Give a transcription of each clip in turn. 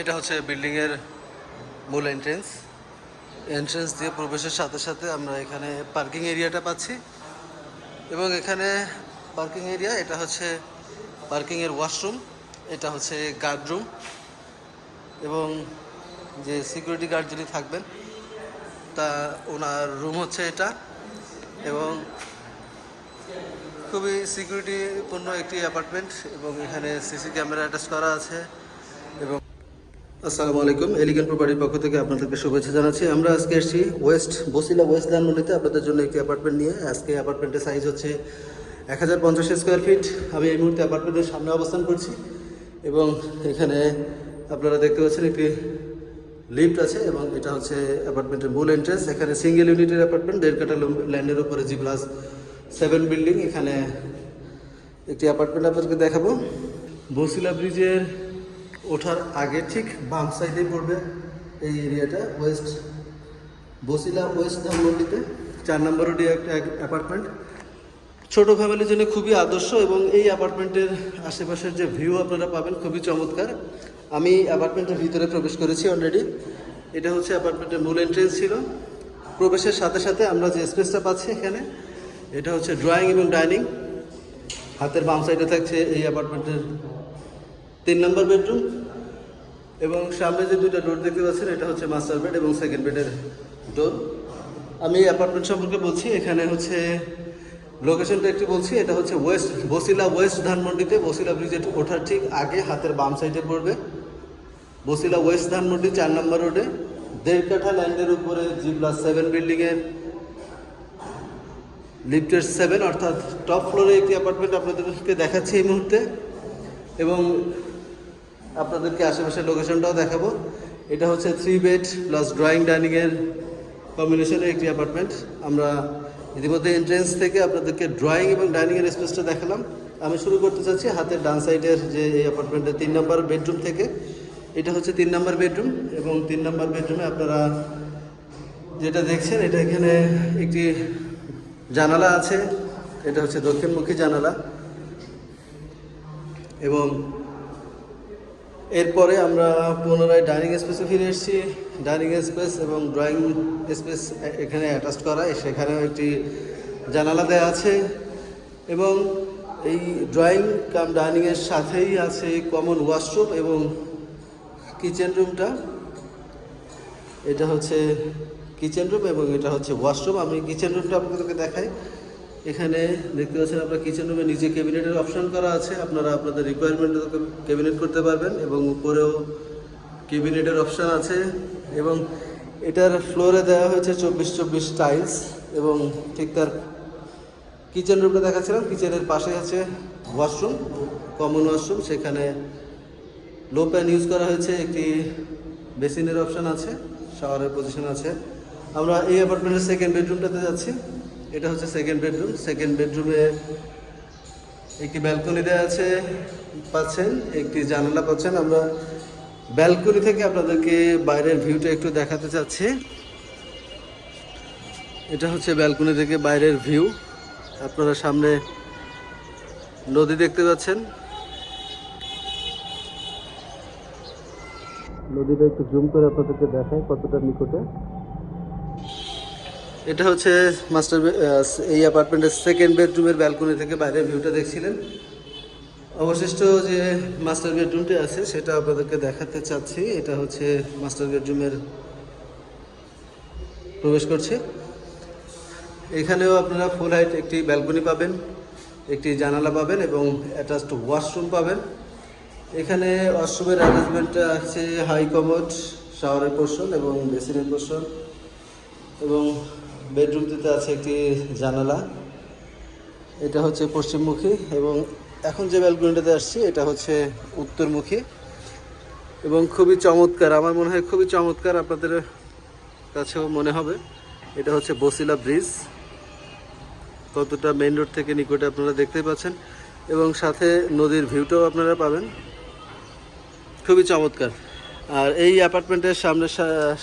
এটা হচ্ছে বিল্ডিংয়ের মূল এন্ট্রেন্স এন্ট্রেন্স দিয়ে প্রবেশের সাথে সাথে আমরা এখানে পার্কিং এরিয়াটা পাচ্ছি। এবং এখানে পার্কিং এরিয়া এটা হচ্ছে পার্কিংয়ের ওয়াশরুম এটা হচ্ছে গার্ড রুম এবং যে সিকিউরিটি গার্ড যিনি থাকবেন, তা ওনার রুম হচ্ছে এটা। এবং খুবই সিকিউরিটিপূর্ণ একটি অ্যাপার্টমেন্ট এবং এখানে সিসি ক্যামেরা অ্যাটাচ করা আছে। আসসালামু আলাইকুম এলিগেন্ট প্রপার্টির পক্ষ থেকে আপনাদেরকে শুভেচ্ছা জানাচ্ছি। আমরা আজকে এসেছি ওয়েস্ট বসিলা ওয়েস্ট ধানমন্ডিতে আপনাদের জন্য একটি অ্যাপার্টমেন্ট নিয়ে। আজকে অ্যাপার্টমেন্টের সাইজ হচ্ছে এক হাজার পঞ্চাশ স্কোয়ার ফিট আমি এই মুহূর্তে অ্যাপার্টমেন্টের সামনে অবস্থান করছি এবং এখানে আপনারা দেখতে পাচ্ছেন একটি লিফট আছে এবং এটা হচ্ছে অ্যাপার্টমেন্টের মূল এন্ট্রেন্স এখানে সিঙ্গেল ইউনিটের অ্যাপার্টমেন্ট দেড় কাটা ল্যান্ডের উপরে জি প্লাস সেভেন বিল্ডিং এখানে একটি অ্যাপার্টমেন্ট আপনাদেরকে দেখাবো। বসিলা ব্রিজের ওঠার আগে ঠিক বাম সাইডে পড়বে এই এরিয়াটা ওয়েস্ট বসিলা ওয়েস্ট ধানমন্ডিতে, চার নম্বর রোডে একটা অ্যাপার্টমেন্ট ছোট ফ্যামিলির জন্য খুবই আদর্শ এবং এই অ্যাপার্টমেন্টের আশেপাশের যে ভিউ আপনারা পাবেন খুবই চমৎকার। আমি অ্যাপার্টমেন্টের ভিতরে প্রবেশ করেছি অলরেডি এটা হচ্ছে অ্যাপার্টমেন্টের মূল এন্ট্রেন্স ছিল। প্রবেশের সাথে সাথে আমরা যে স্পেসটা পাচ্ছি এখানে, এটা হচ্ছে ড্রয়িং এবং ডাইনিং হাতের বাম সাইডে থাকছে এই অ্যাপার্টমেন্টের তিন নম্বর বেডরুম এবং সামনে যে দুটো ডোর দেখতে পাচ্ছেন, এটা হচ্ছে মাস্টার বেড এবং সেকেন্ড বেডের ডোর আমি অ্যাপার্টমেন্ট সম্পর্কে বলছি, এখানে হচ্ছে লোকেশনটা একটু বলছি, এটা হচ্ছে ওয়েস্ট, বসিলা ওয়েস্ট ধানমন্ডিতে, বসিলা ব্রিজে ওঠার ঠিক আগে হাতের বাম সাইডে পড়বে। বসিলা ওয়েস্ট ধানমন্ডি চার নম্বর রোডে দেড় কাঠা ল্যান্ডের উপরে জি প্লাস সেভেন বিল্ডিংয়ের লিফটের সেভেন অর্থাৎ টপ ফ্লোরে একটি অ্যাপার্টমেন্ট আপনাদেরকে দেখাচ্ছি এই মুহূর্তে। এবং আপনাদেরকে আশেপাশের লোকেশনটাও দেখাবো। এটা হচ্ছে থ্রি বেড প্লাস ড্রয়িং ডাইনিংয়ের কম্বিনেশনের একটি অ্যাপার্টমেন্ট আমরা ইতিমধ্যে এন্ট্রেন্স থেকে আপনাদেরকে ড্রয়িং এবং ডাইনিংয়ের স্পেসটা দেখালাম। আমি শুরু করতে চাচ্ছি হাতের ডান সাইডের যে এই অ্যাপার্টমেন্টের তিন নম্বর বেডরুম থেকে। এটা হচ্ছে তিন নম্বর বেডরুম এবং তিন নম্বর বেডরুমে আপনারা যেটা দেখছেন, এটা এখানে একটি জানালা আছে। এটা হচ্ছে দক্ষিণমুখী জানালা। এবং এরপরে আমরা পুনরায় ডাইনিং স্পেসে ফিরে এসেছি। ডাইনিং স্পেস এবং ড্রয়িং স্পেস এখানে অ্যাটাচ করা, সেখানেও একটি জানালা দেওয়া আছে। এবং এই ড্রয়িং কাম ডাইনিংয়ের সাথেই আছে কমন ওয়াশরুম এবং কিচেন রুমটা। এটা হচ্ছে কিচেন রুম এবং এটা হচ্ছে ওয়াশরুম। আমি কিচেন রুমটা আপনাদেরকে দেখাই। এখানে দেখতে পাচ্ছেন আপনার কিচেন রুমে নিজে ক্যাবিনেটের অপশন করা আছে। আপনারা আপনাদের রিকোয়ারমেন্ট ক্যাবিনেট করতে পারবেন এবং উপরেও ক্যাবিনেটের অপশন আছে এবং এটার ফ্লোরে দেওয়া হয়েছে চব্বিশ চব্বিশ টাইলস এবং ঠিক তার কিচেন রুমটা দেখাচ্ছিলাম। কিচেনের পাশে আছে ওয়াশরুম কমন ওয়াশরুম সেখানে লো প্যান ইউজ করা হয়েছে। একটি বেসিনের অপশন আছে শাওয়ারের পজিশন আছে। আমরা এই অ্যাপার্টমেন্টের সেকেন্ড বেডরুমটাতে যাচ্ছি। এটা হচ্ছে সেকেন্ড বেডরুম সেকেন্ড বেডরুমে একটি ব্যালকনি দেওয়া আছে, পাচ্ছেন। একটি জানালা পাচ্ছেন। আমরা ব্যালকনি থেকে আপনাদেরকে বাইরের ভিউটা একটু দেখাতে চাচ্ছি। এটা হচ্ছে ব্যালকনি থেকে বাইরের ভিউ আপনারা সামনে নদী দেখতে পাচ্ছেন। নদীটা একটু জুম করে আপনাদেরকে দেখায় কতটা নিকটে। এটা হচ্ছে মাস্টার এই অ্যাপার্টমেন্টের সেকেন্ড বেডরুমের ব্যালকনি থেকে বাইরের ভিউটা দেখছিলেন। অবশিষ্ট যে মাস্টার বেডরুমটি আছে, সেটা আপনাদেরকে দেখাতে চাচ্ছি। এটা হচ্ছে মাস্টার বেডরুমের প্রবেশ করছে। এখানেও আপনারা ফুল হাইট একটি ব্যালকনি পাবেন, একটি জানালা পাবেন এবং অ্যাটাচড ওয়াশরুম পাবেন। এখানে ওয়াশরুমের অ্যারেঞ্জমেন্টটা আছে হাই কমোড শাওয়ারের পোর্শন এবং বেসিনের পোর্শন এবং বেডরুমটিতে আছে একটি জানালা। এটা হচ্ছে পশ্চিমমুখী এবং এখন যে ব্যালকনিটাতে আসছি, এটা হচ্ছে উত্তরমুখী এবং খুবই চমৎকার। আমার মনে হয় খুবই চমৎকার আপনাদের কাছেও মনে হবে। এটা হচ্ছে বসিলা ব্রিজ। কতটা মেইন রোড থেকে নিকটে আপনারা দেখতে পাচ্ছেন এবং সাথে নদীর ভিউটাও আপনারা পাবেন। খুবই চমৎকার। আর এই অ্যাপার্টমেন্টের সামনের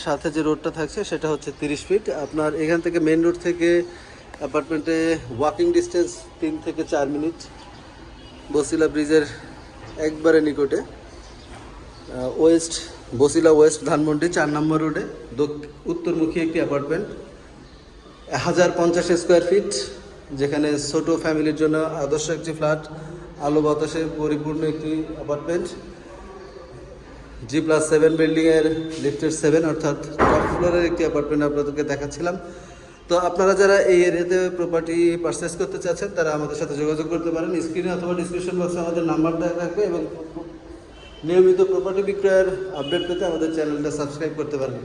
সাথে যে রোডটা থাকছে, সেটা হচ্ছে তিরিশ ফিট আপনার এখান থেকে মেন রোড থেকে অ্যাপার্টমেন্টে ওয়াকিং ডিস্টেন্স তিন থেকে চার মিনিট বসিলা ব্রিজের একবারে নিকটে। ওয়েস্ট বসিলা ওয়েস্ট ধানমন্ডি, চার নম্বর রোডে উত্তরমুখী একটি অ্যাপার্টমেন্ট হাজার পঞ্চাশ স্কোয়ার ফিট যেখানে ছোট ফ্যামিলির জন্য আদর্শ একটি ফ্ল্যাট আলো বাতাসে পরিপূর্ণ একটি অ্যাপার্টমেন্ট জি প্লাস সেভেন বিল্ডিংয়ের লিফটের সেভেন অর্থাৎ টপ ফ্লোরের একটি অ্যাপার্টমেন্ট আপনাদেরকে দেখাচ্ছিলাম। তো আপনারা যারা এই এরিয়াতে প্রপার্টি পারচেস করতে চাচ্ছেন, তারা আমাদের সাথে যোগাযোগ করতে পারেন। স্ক্রিনে অথবা ডিসক্রিপশন বক্সে আমাদের নাম্বার দেওয়া থাকবে এবং নিয়মিত প্রপার্টি বিক্রয়ের আপডেট পেতে আমাদের চ্যানেলটা সাবস্ক্রাইব করতে পারেন।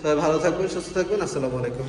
সবাই ভালো থাকবেন, সুস্থ থাকবেন। আসসালামু আলাইকুম।